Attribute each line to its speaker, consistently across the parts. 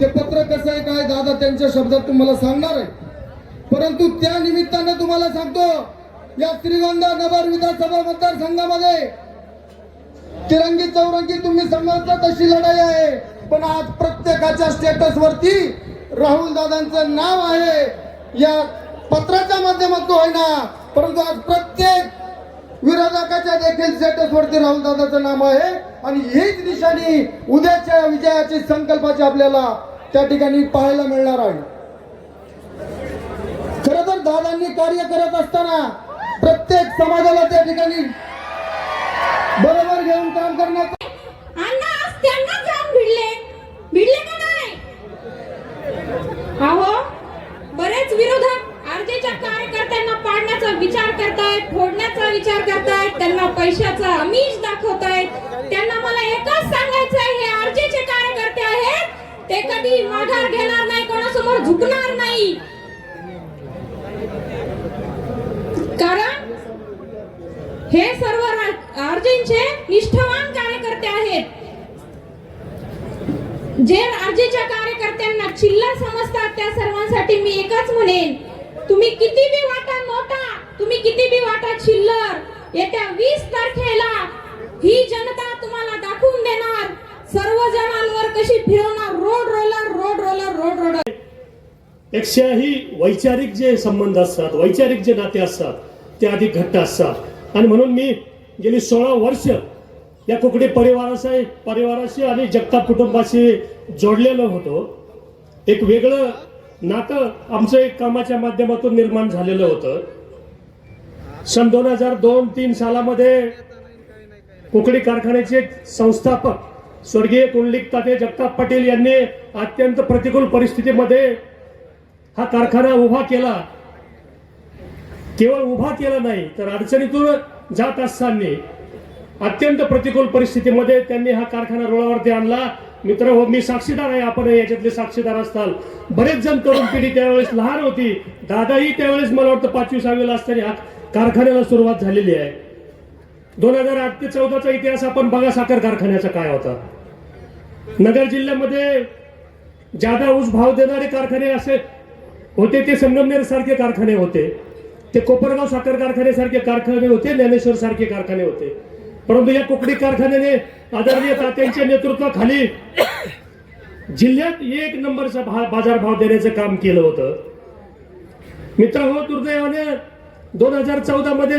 Speaker 1: ते पत्र कसं आहे काय? दादा त्यांच्या शब्दात तुम्हाला सांगणार आहे. परंतु त्या निमित्तानं तुम्हाला सांगतो या श्रीगोंदा नगर विधानसभा मतदारसंघामध्ये तिरंगी चौरंगी तुम्ही समजता तशी लढाई आहे. पण आज प्रत्येकाच्या स्टेटस वरती राहुल दादांचं नाव आहे. या पत्राच्या माध्यमातून होईना. परंतु आज प्रत्येक विरोधकाच्या देखील स्टेटस वरती राहुल दादाचं नाव आहे. आणि हीच निशाणी उद्याच्या विजयाची संकल्पाची आपल्याला त्या ठिकाणी पाहायला मिळणार आहे. खर तर दादांनी कार्य करत असताना प्रत्येक समाजाला त्या ठिकाणी बरोबर घेऊन काम करण्यात
Speaker 2: भिडले. भिडले अहो बरेच विरोधक आरजेच्या कार्यकर्त्यांना पाडण्याचा विचार करतायत फोडण्याचा विचार करतायत त्यांना पैशाचा अमीष दाखवतायत त्यांना ते कधी माघार घेणार नाही कोणासमोर झुकणार नाही. कारण हे सर्व रा- निष्ठावान कार्यकर्ते आहेत. जे आरजेच्या कार्यकर्त्यांना चिल्लर समजतात त्या सर्वांसाठी मी एकच म्हणेन. तुम्ही किती बी वाटा मोठा तुम्ही किती बी वाटा चिल्लर येत्या वीस तारखेला ही जनता तुम्हाला
Speaker 3: पेक्षाही वैचारिक जे संबंध असतात वैचारिक जे नाते असतात ते अधिक घट्ट असतात. आणि म्हणून मी गेली सोळा वर्ष या कुकडे परिवाराशी परिवाराशी आणि जगताप कुटुंबाशी जोडलेलो होतो. एक वेगळं नातं आमचं एक कामाच्या माध्यमातून निर्माण झालेलं होतं. सन दोन हजार दोन तीन सालामध्ये कुकडी कारखान्याचे संस्थापक स्वर्गीय कुंडलिक ताते जगताप पाटील यांनी अत्यंत प्रतिकूल परिस्थितीमध्ये हा कारखाना उभा केला. केवळ उभा केला नाही तर अडचणीतून जात असताना अत्यंत प्रतिकूल परिस्थितीमध्ये त्यांनी हा कारखाना रुळावरती आणला. मित्र हो मी साक्षीदार आहे आपण याच्यातले साक्षीदार असताल. बरेच जण तरुण पिढी त्यावेळेस लहान होती. दादाही त्यावेळेस मला वाटतं पाचवी सहावीला असताना हा कारखान्याला सुरुवात झालेली आहे. दोन हजार आठ ते चौदाचा इतिहास आपण बघा साखर कारखान्याचा काय होता. नगर जिल्ह्यामध्ये जादा ऊस भाव देणारे कारखाने असे होते ते संगमनेर सारखे कारखाने होते. ते कोपरगाव साखर कारखान्यासारखे कारखाने होते ज्ञानेश्वर सारखे कारखाने होते. परंतु या कुकडी कारखान्याने आदरणीय तात्यांच्या नेतृत्वाखाली जिल्ह्यात एक नंबरचा भा बाजारभाव देण्याचं काम केलं होतं. मित्र हो दुर्दैवाने दोन हजार चौदा मध्ये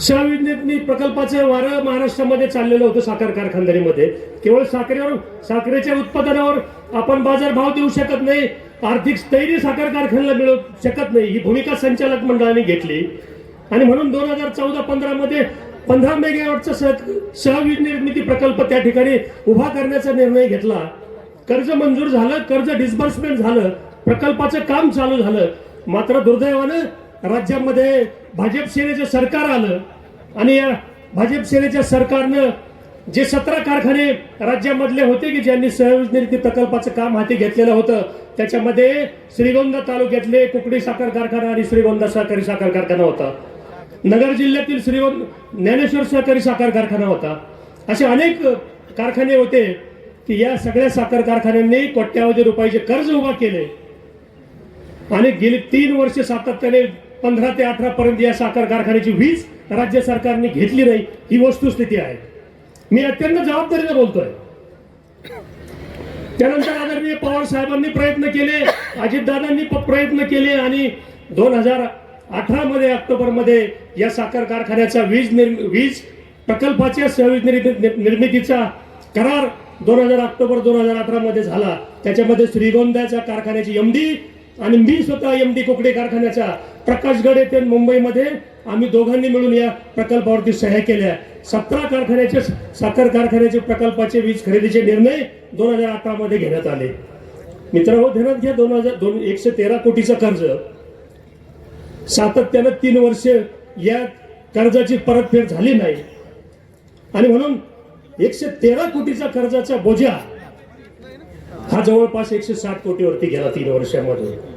Speaker 3: सहविज्ञानी प्रकल्पाचं वारं महाराष्ट्रामध्ये चाललेलं होतं साखर कारखानदारीमध्ये. केवळ साखरेवर साखरेच्या उत्पादनावर आपण बाजारभाव देऊ शकत नाही आर्थिक स्थैर्य साखर कारखान्याला मिळू शकत नाही. ही भूमिका संचालक मंडळाने घेतली. आणि म्हणून दोन हजार चौदा पंधरा मध्ये पंधरा मेगावॉटचा सहवीज निर्मिती प्रकल्प त्या ठिकाणी उभा करण्याचा निर्णय घेतला. कर्ज मंजूर झालं कर्ज डिस्बर्समेंट झालं प्रकल्पाचं काम चालू झालं. मात्र दुर्दैवानं राज्यामध्ये भाजप सेनेचं सरकार आलं. आणि या भाजप सेनेच्या सरकारनं जे सतरा कारखाने राज्यामधले होते की ज्यांनी सहवीज प्रकल्पाचं काम हाती घेतलेलं होतं त्याच्यामध्ये श्रीगोंदा तालुक्यातले कुकडी साखर कारखाना आणि श्रीगोंदा सहकारी साखर कारखाना होता. नगर जिल्ह्यातील श्रीगोंद ज्ञानेश्वर सहकारी साखर कारखाना होता. असे अनेक कारखाने होते की या सगळ्या साखर कारखान्यांनी कोट्यावधी रुपयाचे कर्ज उभा केले. आणि गेली तीन वर्ष सातत्याने पंधरा ते अठरा पर्यंत या साखर कारखान्याची वीज राज्य सरकारने घेतली नाही. ही वस्तुस्थिती आहे. मी अत्यंत जबाबदारीने बोलतोय. त्यानंतर आदरणीय पवार साहेबांनी प्रयत्न केले अजितदादांनी प्रयत्न केले आणि दोन हजार अठरा मध्ये ऑक्टोबरमध्ये या साखर कारखान्याचा वीज निर्मि वीज प्रकल्पाच्या सहवीज निर्मितीचा करार दोन हजार ऑक्टोबर दोन हजार अठरा मध्ये झाला. त्याच्यामध्ये श्रीगोंद्याच्या कारखान्याची एमडी आणि मी स्वतः एम डी कोकडे कारखान्याचा प्रकाशगड येथे मुंबईमध्ये आम्ही दोघांनी मिळून या प्रकल्पावरती सह्या केल्या. सतरा कारखान्याचे साखर कारखान्याचे प्रकल्पाचे वीज खरेदीचे निर्णय दोन हजार अठरा मध्ये घेण्यात आले. मित्र हो ध्यानात घ्या दोन हजार दोन एकशे तेरा कोटीचं कर्ज. सातत्यानं तीन वर्ष या कर्जाची परतफेड झाली नाही. आणि म्हणून एकशे तेरा कोटीचा कर्जाचा बोजा हा जवळपास एकशे साठ कोटीवरती गेला तीन वर्षामध्ये.